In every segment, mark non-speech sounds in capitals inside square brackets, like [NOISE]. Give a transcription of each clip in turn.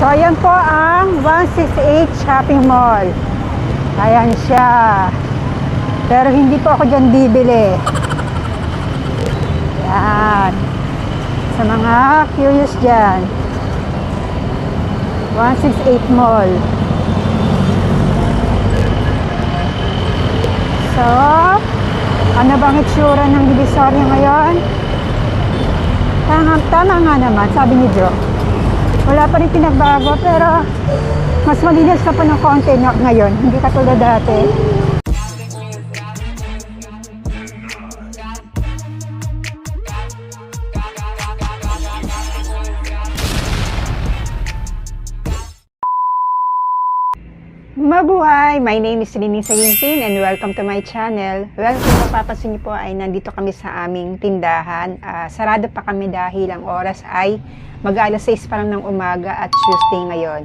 So, ayan po ang 168 Shopping Mall. Ayan siya. Pero hindi po ako dyan bibili. Yan. Sa mga curious dyan. 168 Mall. So, ano bang itsura ng Divisoria ngayon? Tama, tama nga naman, sabi ni Joe. Wala pa rin pinagbago, pero mas malinis na po ng konti ngayon. Hindi katulad dati. Mabuhay! My name is Lini Sayintin and welcome to my channel. Well, kung mapapansin niyo po ay nandito kami sa aming tindahan. Ah, sarado pa kami dahil ang oras ay mag-alas 6 pa lang ng umaga at Tuesday ngayon.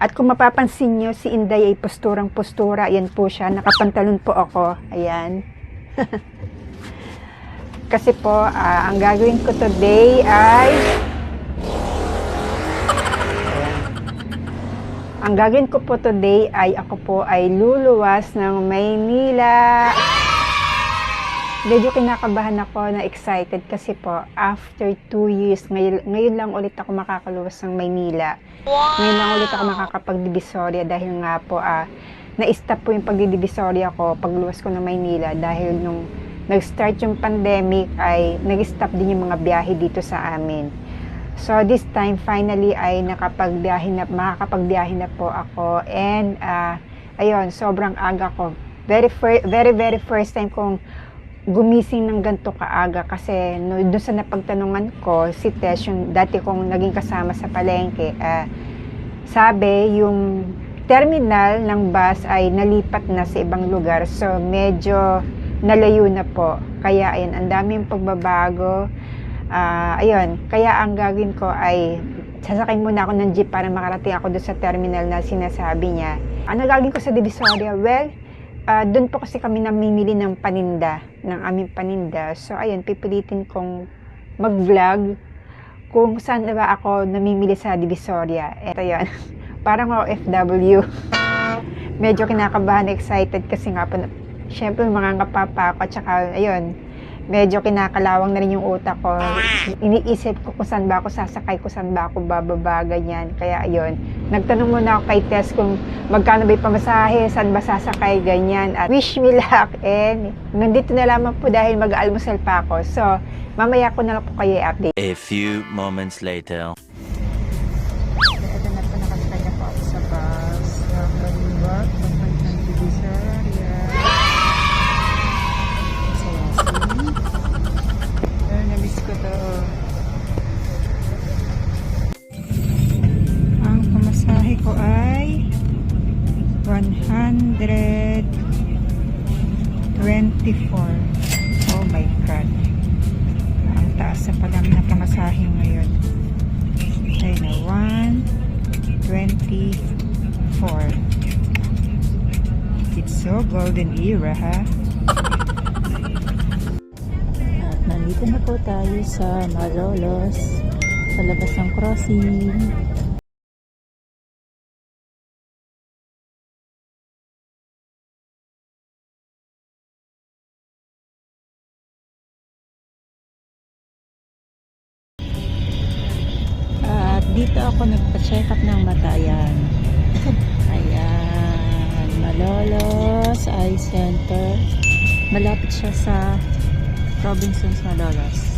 At kung mapapansin niyo, si Inday ay posturang postura. Ayan po siya. Nakapantalon po ako. Ayan. [LAUGHS] Kasi po, ah, ang gagawin ko today ay Ang gagawin ko po today ay ako po ay luluwas ng Maynila. Medyo kinakabahan ako na excited kasi po after 2 years, ngayon, ngayon lang ulit ako makakaluwas ng Maynila. Ngayon lang ulit ako makakapagdivisoria dahil nga po ah, na-stop po yung pagdidivisoria ko pagluwas ko ng Maynila dahil nung nag-start yung pandemic ay nag-stop din yung mga biyahe dito sa amin. So this time finally ay nakapagbiyahe na makakapagbiyahe na po ako. And ah, ayun sobrang aga ko. Very very very first time kong gumising ng ganito kaaga kasi no, doon sa napagtanungan ko si Tess yung dati kong naging kasama sa palengke ah, sabi yung terminal ng bus ay nalipat na sa ibang lugar so medyo nalayo na po. Kaya ayun ang daming pagbabago Ah, ayun, kaya ang gagawin ko ay sasakay muna ako ng jeep para makarating ako doon sa terminal na sinasabi niya. Ano gagawin ko sa Divisoria? Well, ah, doon po kasi kami namimili ng paninda, ng aming paninda. So, ayun, pipilitin kong mag-vlog kung saan ba ako namimili sa Divisoria. Ito yun, [LAUGHS] parang OFW. [LAUGHS] Medyo kinakabahan, excited kasi nga po, syempre mga kapapa ako, at saka, ayun, medyo kinakalawang na rin yung utak ko. Iniisip ko kung saan ba ako sasakay, kung saan ba ako bababa, ganyan. Kaya ayun, nagtanong muna ako kay Tess kung magkano ba yung pamasahe, saan ba sasakay, ganyan. At wish me luck and nandito na lamang po dahil mag-almusal pa ako. So, mamaya ko na lang po kayo i-update. A few moments later. Sa Malolos, sa labas ng crossing. At dito ako nagpa-check up ng mata yan. [LAUGHS] Ayan, Malolos Eye Center. Malapit siya sa Robinson's Malolos.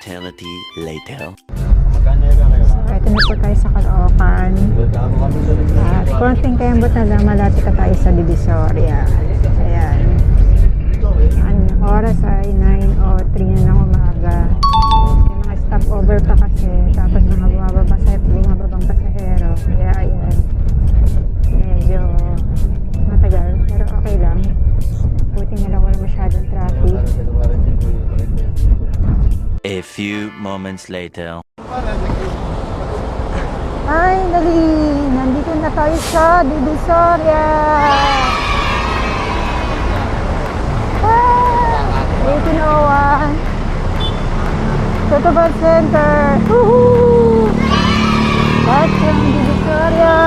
eternity later. Alright, na po tayo sa Caloocan. At konting kayambot na lang, malapit na tayo sa Divisoria. Ayan. Ang oras ay 9.03 na ng umaga. May mga stopover pa kasi. Tapos mga bumabang pasahero, bumababang pasahero. Kaya ayan. Medyo matagal. Pero okay lang. Few moments later. Finally, nandito na tayo sa Divisoria. Ah, 1801. Totoban Center. Woohoo! That's ang Divisoria.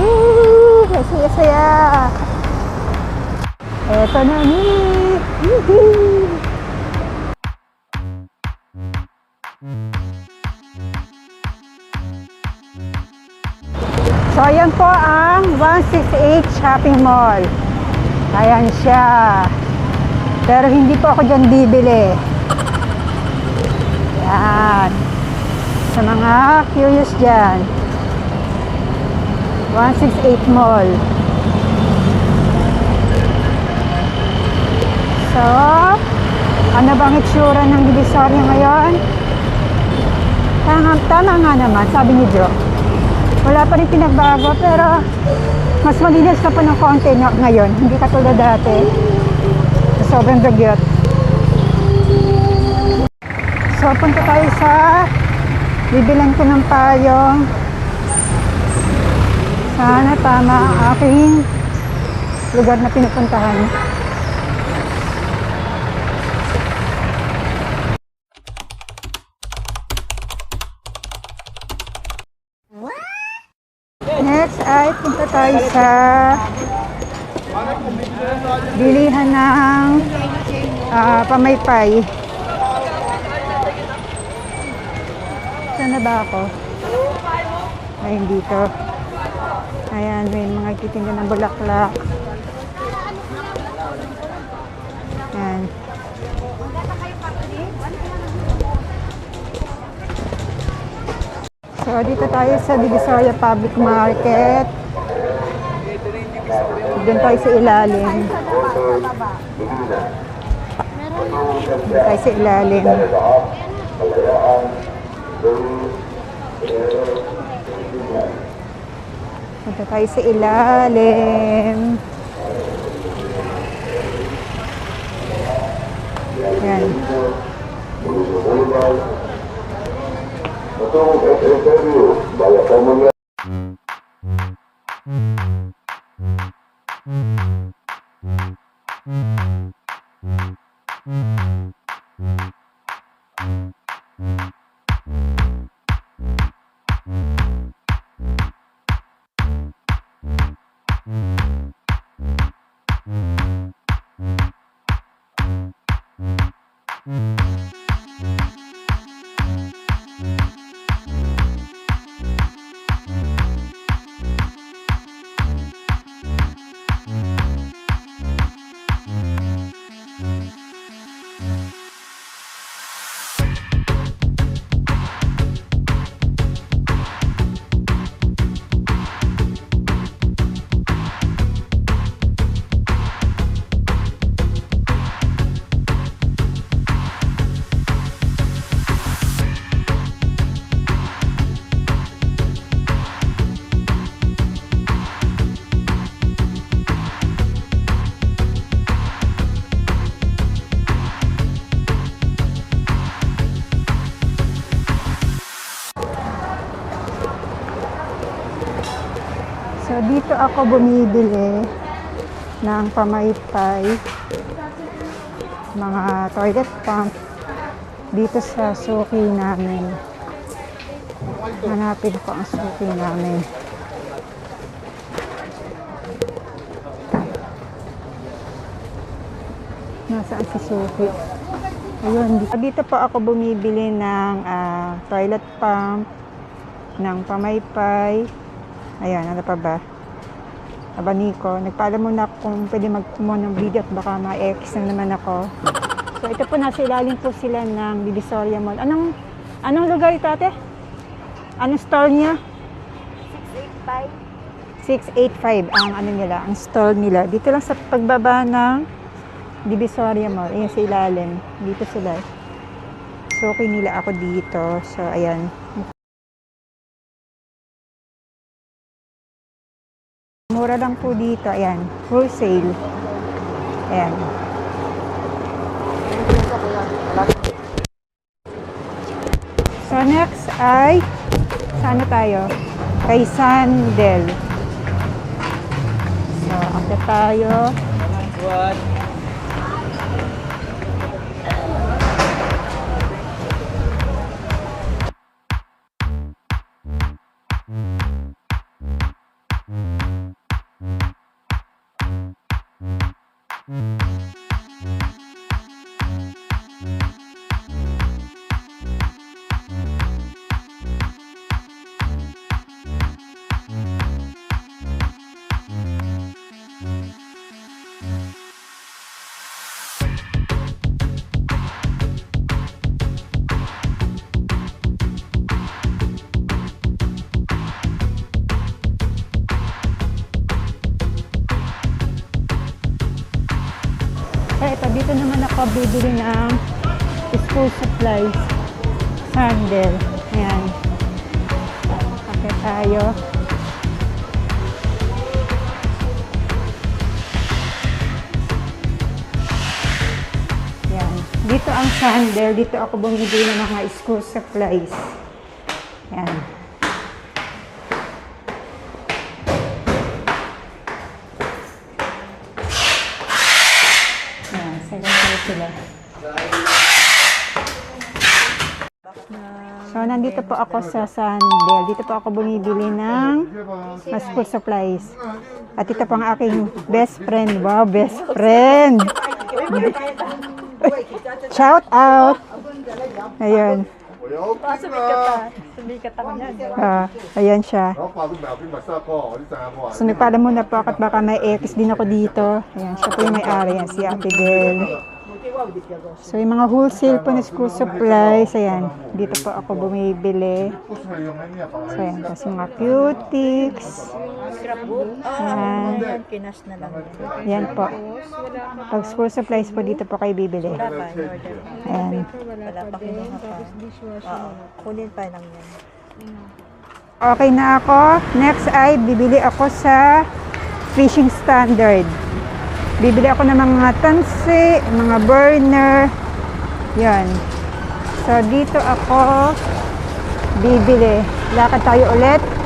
Woo! Saya-saya. Eto na ni. Woohoo! So, ayan po ang 168 Shopping Mall. Ayan siya. Pero hindi po ako dyan bibili. Yan. Sa mga curious dyan. 168 Mall. So, ano bang itsura ng Divisoria ngayon? Tama, tama nga naman, sabi ni Joe. Wala pa rin pinagbago, pero mas malinis na po ng konti na ngayon. Hindi katulad dati. Sobrang dagyot. So, punta tayo sa bibilan ko ng payong. Sana tama ang aking lugar na pinupuntahan. Next ay punta tayo sa bilihan ng ah, pamaypay. Saan na ba ako? Ayun dito. Ayan, may mga kitinda ng bulaklak. Ayan. So, dito tayo sa Divisoria Public Market. Doon tayo sa ilalim. Doon tayo sa ilalim. Punta tayo sa ilalim. Yan. So, dito ako bumibili ng pamaypay, mga toilet pump dito sa suki namin. Hanapin ko ang suki namin. Nasaan si Suki? Ayun, dito, po ako bumibili ng ah, toilet pump, ng pamaypay, Ayan, ano pa ba? Abaniko. Nagpaalam muna kung pwede magkumuha ng video at baka ma-X na naman ako. So, ito po nasa ilalim po sila ng Divisoria Mall. Anong, anong lugar ito ate? Anong store niya? 685 ang ano nila, ang store nila. Dito lang sa pagbaba ng Divisoria Mall. Ayan sa ilalim. Dito sila. So, okay nila ako dito. So, ayan. Mura lang po dito. Ayan. Wholesale. Ayan. So, next ay sana tayo? Kay Sandel. So, akit tayo. What? Ito, dito naman ako bibili ng school supplies. Sandal. Ayan. Okay tayo. Ayan. Dito ang sandal. Dito ako bumibili ng mga school supplies. Ayan. Second floor sila. So, nandito po ako sa Sandel. Dito po ako bumibili ng school supplies. At ito po ang aking best friend. Wow, best friend! Shout out! Ayun. Sumikat ako niyan. Ah, ayan siya. So nagpala muna po at baka may ex din ako dito. Ayan, siya po yung may-ari. Yan, si Ate Del. So, yung mga wholesale po ng school supplies, ayan, dito po ako bumibili. So, ayan, tapos mga cutics. Ayan. Pinas na lang. Ayan po. Pag school supplies po, dito po kayo bibili. Ayan. Kunin pa lang yan. Okay na ako. Next ay bibili ako sa fishing standard. Bibili ako ng mga tansi, mga burner. Yan. So, dito ako bibili. Lakad tayo ulit.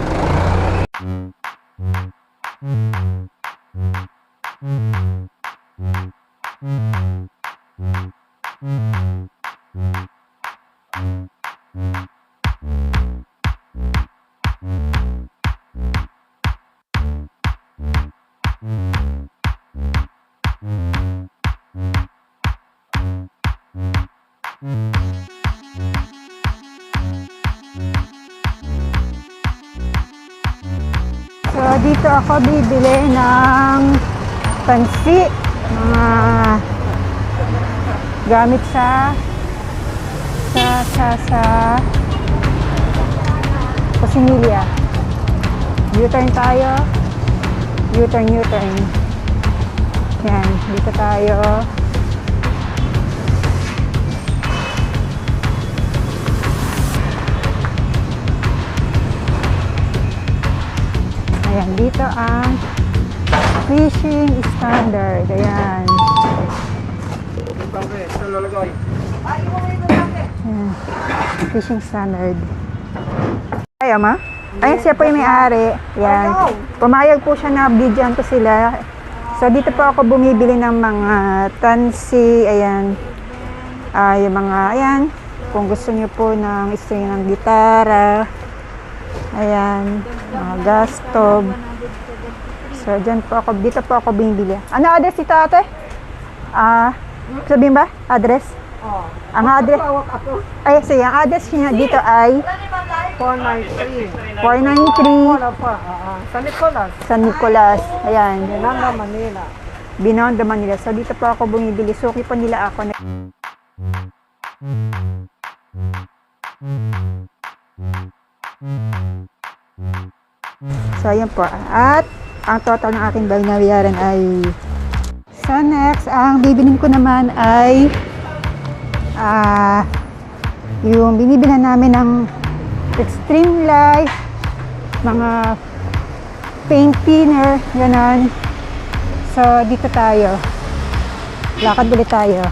Ako bibili ng pansi, mga gamit sa sa sa sa kusinilya. U-turn tayo. U-turn, U-turn. Yan, dito tayo. Ayan, dito ang fishing standard. Ayan. Ayan. Fishing standard. Ay, ama? Ayan, siya po yung may-ari. Ayan. Pumayag po siya na bigyan ko sila. So, dito po ako bumibili ng mga tansi. Ayan. Ah, yung mga, ayan. Kung gusto niyo po ng string ng gitara. Ayan, mga gas stove. So, dyan po ako, dito po ako bumibili. Ano address dito ate? Ah, sabihin ba? Address? Oo. Ang address? Ay, sige, ang address niya dito ay 493. 493 Wala pa. Oo. Sa Nicolas. San Nicolas. Ayan, Nanga, Manila. Binondo, Manila. So, dito po ako bumibili. Suki po nila ako. So, ayan po. At, ang total ng aking binayaran ay So, next, ang bibilin ko naman ay ah yung binibilan namin ng Extreme Life, mga paint thinner, ganon. So, dito tayo. Lakad ulit tayo.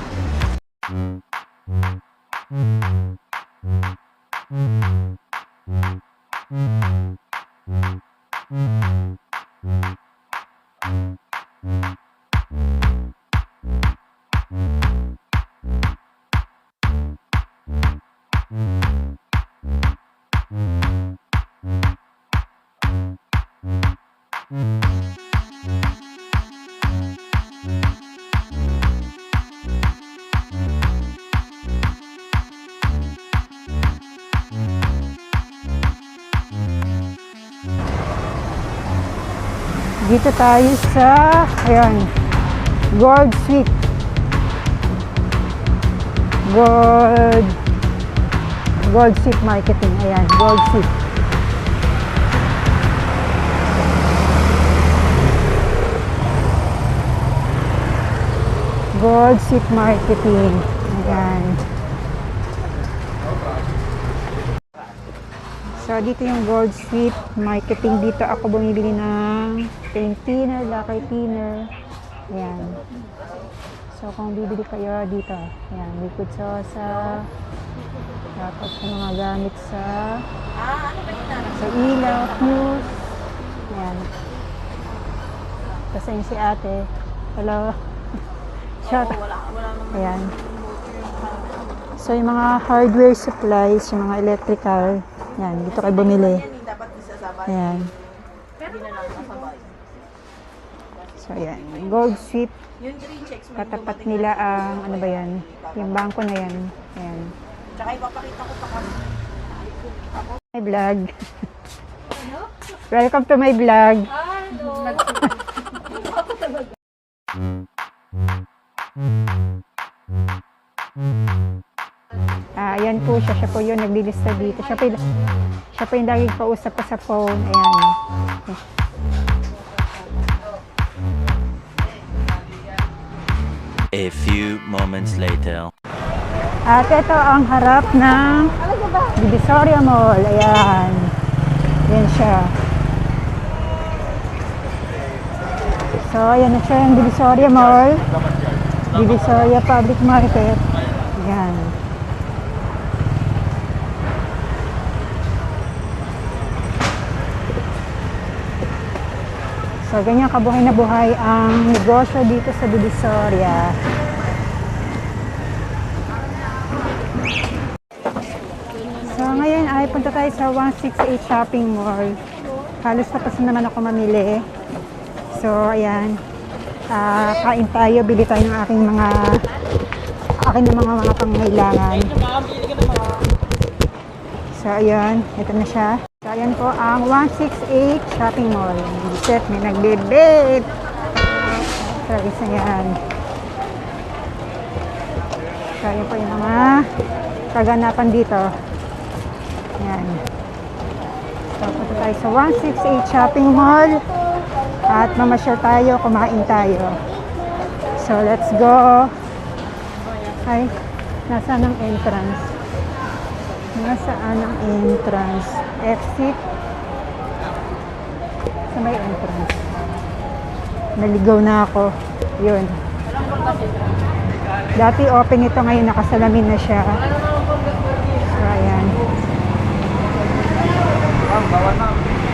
Thank you. Dito tayo sa, ayan, Gold Sweet. Gold, Gold Sweet Marketing. Ayan, Gold Sweet. Gold Sweet Marketing. Ayan. So, dito yung Gold Sweet Marketing. Dito ako bumibili ng paint thinner, lacquer thinner. Ayan. So, kung bibili kayo dito, ayan, liquid sosa. Tapos yung mga gamit sa sa ilaw, fuse. Ayan. Tapos ayun si ate. Hello. [LAUGHS] Shout Ayan. So, yung mga hardware supplies, yung mga electrical, yan, dito kayo bumili. Ayan. So, ayan. Gold Sweet. Katapat nila ang, ano ba yan? Yung bangko na yan. Ayan. Tsaka ipapakita ko pa kasi. My vlog. Welcome to my vlog. Ah, [LAUGHS] ayan po siya. Siya po yung naglilista dito. Siya po yung, siya po yung laging kausap ko sa phone. Ayan. A few moments later. At ito ang harap ng Divisoria Mall. Ayan. Ayan siya. So, ayan na siya yung Divisoria Mall. Divisoria Public Market. Ayan. So, ganyan kabuhay na buhay ang negosyo dito sa Divisoria. So ngayon ay punta tayo sa 168 Shopping Mall. Halos tapos na naman ako mamili. So ayan. Ah, kain tayo, bili tayo ng aking mga aking ng mga mga pangailangan. So ayan, ito na siya. So ayan po ang 168 Shopping Mall. Set, may nagbibit. So isa yan. So ayan po yung mga kaganapan dito. Yan. So, punta tayo sa 168 Shopping Mall. At mamasyal tayo, kumain tayo. So, let's go. Ay, nasaan ang entrance? Nasaan ang entrance? Exit. Sa may entrance. Naligaw na ako. Yun. Dati open ito, ngayon nakasalamin na siya. So, ayan.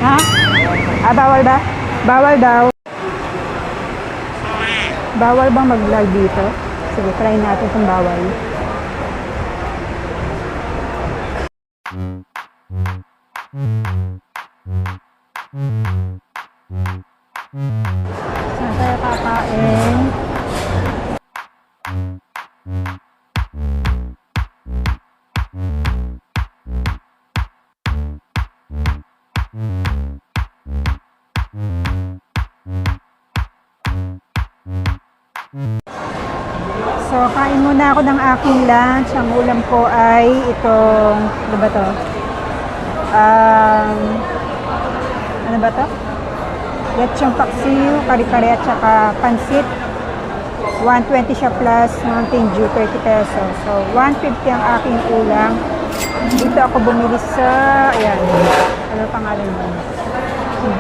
Ha? Ah, bawal ba? Bawal daw. Bawal bang mag-vlog dito? Sige, try natin kung bawal. Saan So, kain muna ako ng aking lunch. Ang ulam ko ay itong, ano ba to? Um, ano ba to? Lechong paksiw, kare-kare at saka pansit. 120 siya plus Mountain Dew, 30 pesos. So, 150 ang aking ulam. Dito ako bumili sa, ayan, ano pangalan mo?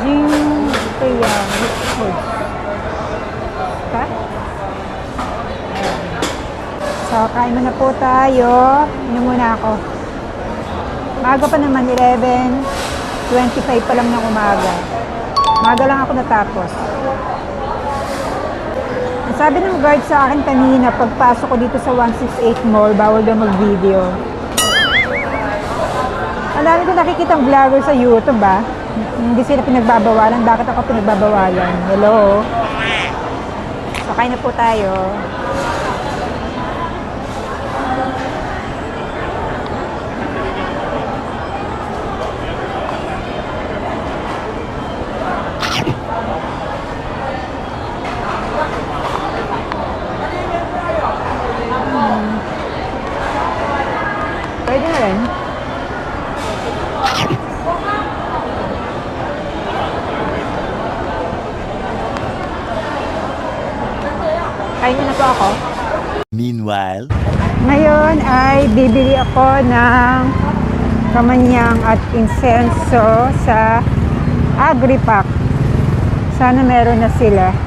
Jing Teya Mixed Foods. Ha? So, kain muna po tayo. Inom muna ako. Maga pa naman, 11, 25 pa lang ng umaga. Maga lang ako natapos. Sabi ng guard sa akin kanina, pagpasok ko dito sa 168 Mall, bawal daw mag-video. Ang dami ko nakikitang vlogger sa YouTube ba? Hindi sila pinagbabawalan. Bakit ako pinagbabawalan? Hello? Sakay na po tayo. Pwede na rin. Kain niyo na po ako. Meanwhile, Ngayon ay bibili ako ng kamanyang at insenso sa Agripack. Sana meron na sila.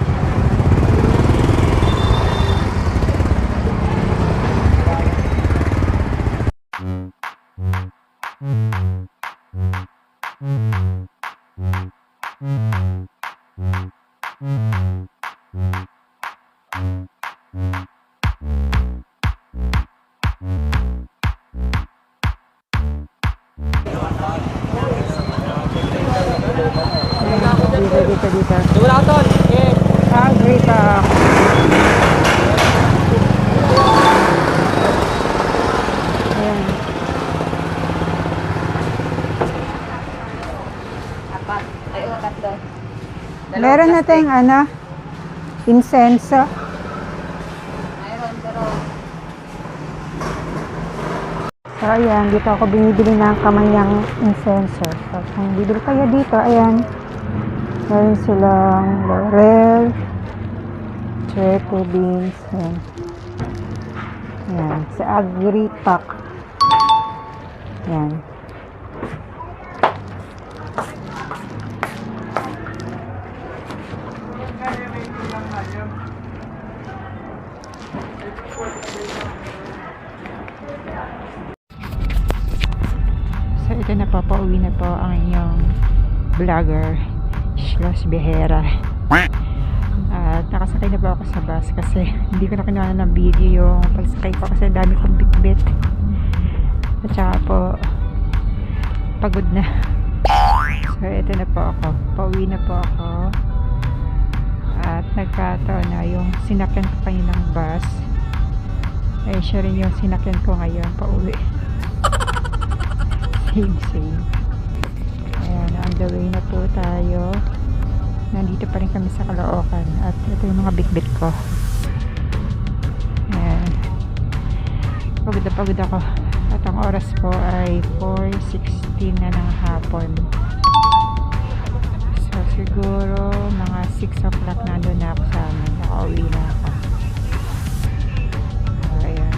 Meron na tayong ano, insenso. So, ayan, dito ako binibili ng kamanyang insenso. So, kung bibili kayo dito, ayan, meron silang laurel, triple beans, ayan. Ayan, sa agri-pack. Ayan. Vlogger, Shlos Behera. At nakasakay na po ako sa bus kasi hindi ko na kinuha ng video yung pagsakay ko kasi dami kong bitbit. At saka po, pagod na. So, ito na po ako. Pauwi na po ako. At nagkataon na yung sinakyan ko kaninang bus. Ay, siya rin yung sinakyan ko ngayon pauwi. [LAUGHS] same, same. The na po tayo. Nandito pa rin kami sa Caloocan. At ito yung mga bitbit ko. Ayan. Pagod na pagod ako. At ang oras po ay 4.16 na ng hapon. So siguro mga 6 o'clock nandun na ako sa amin. Nakauwi na ako. Ayan.